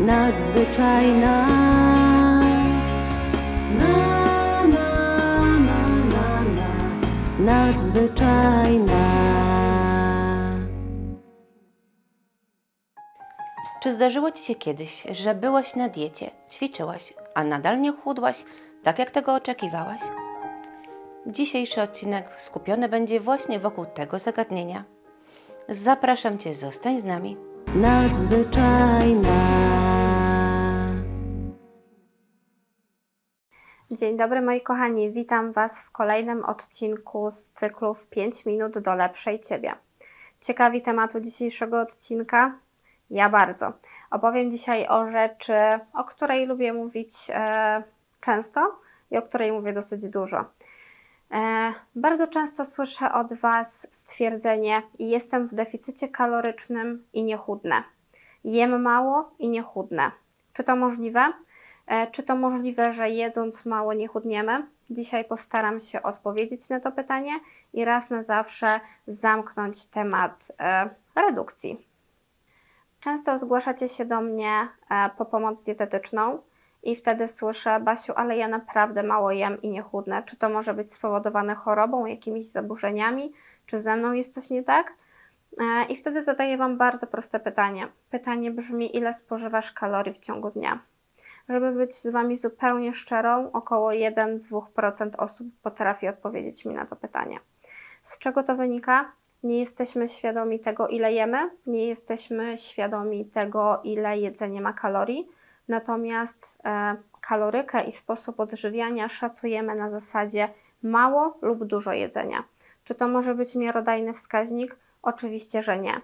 nadzwyczajna. Na, na, na, na, na, nadzwyczajna. Czy zdarzyło Ci się kiedyś, że byłaś na diecie, ćwiczyłaś, a nadal nie chudłaś, tak jak tego oczekiwałaś? Dzisiejszy odcinek skupiony będzie właśnie wokół tego zagadnienia. Zapraszam Cię, zostań z nami. Nadzwyczajna. Dzień dobry moi kochani, witam Was w kolejnym odcinku z cyklu w 5 minut do lepszej Ciebie. Ciekawi tematu dzisiejszego odcinka? Ja bardzo. Opowiem dzisiaj o rzeczy, o której lubię mówić e, często i o której mówię dosyć dużo. E, bardzo często słyszę od Was stwierdzenie: Jestem w deficycie kalorycznym i nie chudnę. Jem mało i nie chudnę. Czy to możliwe? E, Czy to możliwe, że jedząc mało nie chudniemy? Dzisiaj postaram się odpowiedzieć na to pytanie i raz na zawsze zamknąć temat e, redukcji. Często zgłaszacie się do mnie e, po pomoc dietetyczną i wtedy słyszę, Basiu, ale ja naprawdę mało jem i nie chudnę. Czy to może być spowodowane chorobą, jakimiś zaburzeniami? Czy ze mną jest coś nie tak? I wtedy zadaję Wam bardzo proste pytanie. Pytanie brzmi, ile spożywasz kalorii w ciągu dnia? Żeby być z Wami zupełnie szczerą, około 1-2% osób potrafi odpowiedzieć mi na to pytanie. Z czego to wynika? Nie jesteśmy świadomi tego, ile jemy, nie jesteśmy świadomi tego, ile jedzenie ma kalorii, natomiast e, kalorykę i sposób odżywiania szacujemy na zasadzie mało lub dużo jedzenia. Czy to może być miarodajny wskaźnik? Oczywiście, że nie.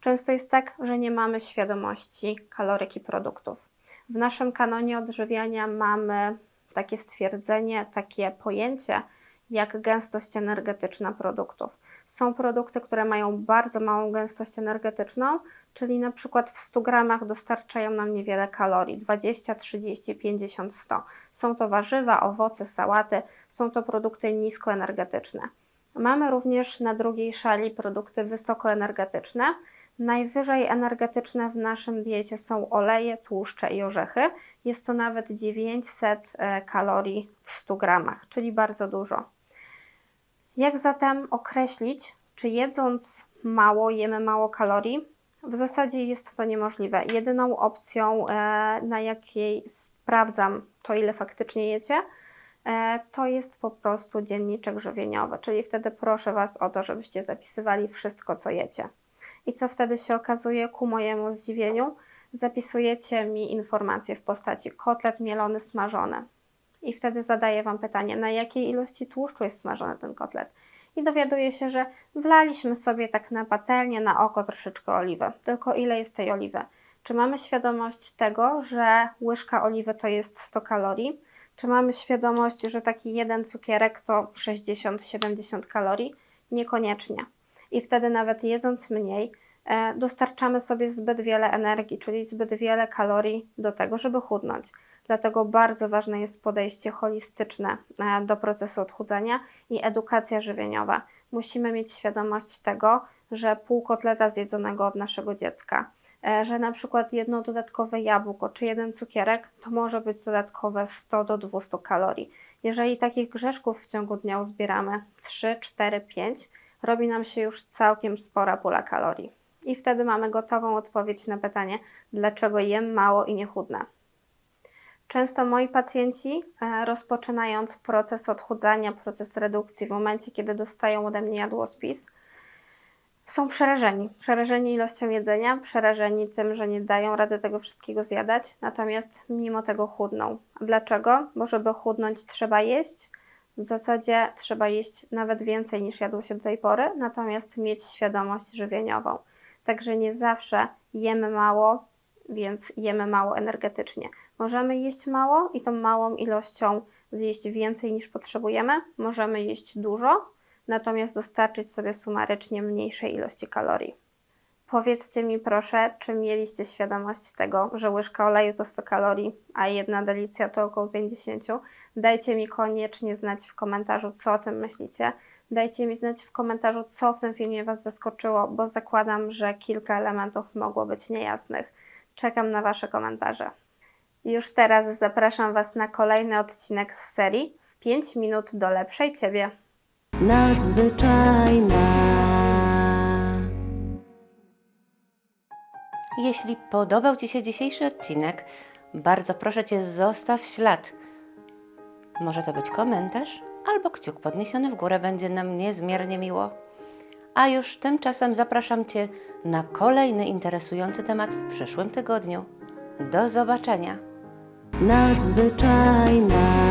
Często jest tak, że nie mamy świadomości kaloryki produktów. W naszym kanonie odżywiania mamy takie stwierdzenie, takie pojęcie jak gęstość energetyczna produktów. Są produkty, które mają bardzo małą gęstość energetyczną, czyli na przykład w 100 gramach dostarczają nam niewiele kalorii 20, 30, 50, 100. Są to warzywa, owoce, sałaty, są to produkty niskoenergetyczne. Mamy również na drugiej szali produkty wysokoenergetyczne. Najwyżej energetyczne w naszym diecie są oleje, tłuszcze i orzechy. Jest to nawet 900 e, kalorii w 100 gramach, czyli bardzo dużo. Jak zatem określić, czy jedząc mało jemy mało kalorii? W zasadzie jest to niemożliwe. Jedyną opcją, e, na jakiej sprawdzam to, ile faktycznie jecie, e, to jest po prostu dzienniczek żywieniowy, czyli wtedy proszę Was o to, żebyście zapisywali wszystko, co jecie. I co wtedy się okazuje ku mojemu zdziwieniu? Zapisujecie mi informacje w postaci kotlet mielony, smażony. I wtedy zadaję Wam pytanie, na jakiej ilości tłuszczu jest smażony ten kotlet. I dowiaduję się, że wlaliśmy sobie tak na patelnię, na oko troszeczkę oliwy. Tylko ile jest tej oliwy? Czy mamy świadomość tego, że łyżka oliwy to jest 100 kalorii? Czy mamy świadomość, że taki jeden cukierek to 60-70 kalorii? Niekoniecznie. I wtedy nawet jedząc mniej, e, dostarczamy sobie zbyt wiele energii, czyli zbyt wiele kalorii do tego, żeby chudnąć. Dlatego bardzo ważne jest podejście holistyczne e, do procesu odchudzania i edukacja żywieniowa. Musimy mieć świadomość tego, że pół kotleta zjedzonego od naszego dziecka, e, że na przykład jedno dodatkowe jabłko czy jeden cukierek to może być dodatkowe 100 do 200 kalorii. Jeżeli takich grzeszków w ciągu dnia uzbieramy 3, 4, 5, robi nam się już całkiem spora pula kalorii. I wtedy mamy gotową odpowiedź na pytanie, dlaczego jem mało i nie chudnę. Często moi pacjenci, e, rozpoczynając proces odchudzania, proces redukcji, w momencie, kiedy dostają ode mnie jadłospis, są przerażeni. Przerażeni ilością jedzenia, przerażeni tym, że nie dają rady tego wszystkiego zjadać, natomiast mimo tego chudną. Dlaczego? Bo żeby chudnąć, trzeba jeść. W zasadzie trzeba jeść nawet więcej niż jadło się do tej pory, natomiast mieć świadomość żywieniową. Także nie zawsze jemy mało, więc jemy mało energetycznie. Możemy jeść mało i tą małą ilością zjeść więcej niż potrzebujemy. Możemy jeść dużo, natomiast dostarczyć sobie sumarycznie mniejszej ilości kalorii. Powiedzcie mi proszę, czy mieliście świadomość tego, że łyżka oleju to 100 kalorii, a jedna delicja to około 50? Dajcie mi koniecznie znać w komentarzu, co o tym myślicie. Dajcie mi znać w komentarzu, co w tym filmie Was zaskoczyło, bo zakładam, że kilka elementów mogło być niejasnych. Czekam na Wasze komentarze. Już teraz zapraszam Was na kolejny odcinek z serii w 5 minut do lepszej Ciebie. nadzwyczajna. Jeśli podobał Ci się dzisiejszy odcinek, bardzo proszę Cię, zostaw ślad. Może to być komentarz albo kciuk podniesiony w górę, będzie nam niezmiernie miło. A już tymczasem zapraszam Cię na kolejny interesujący temat w przyszłym tygodniu. Do zobaczenia. Nadzwyczajna.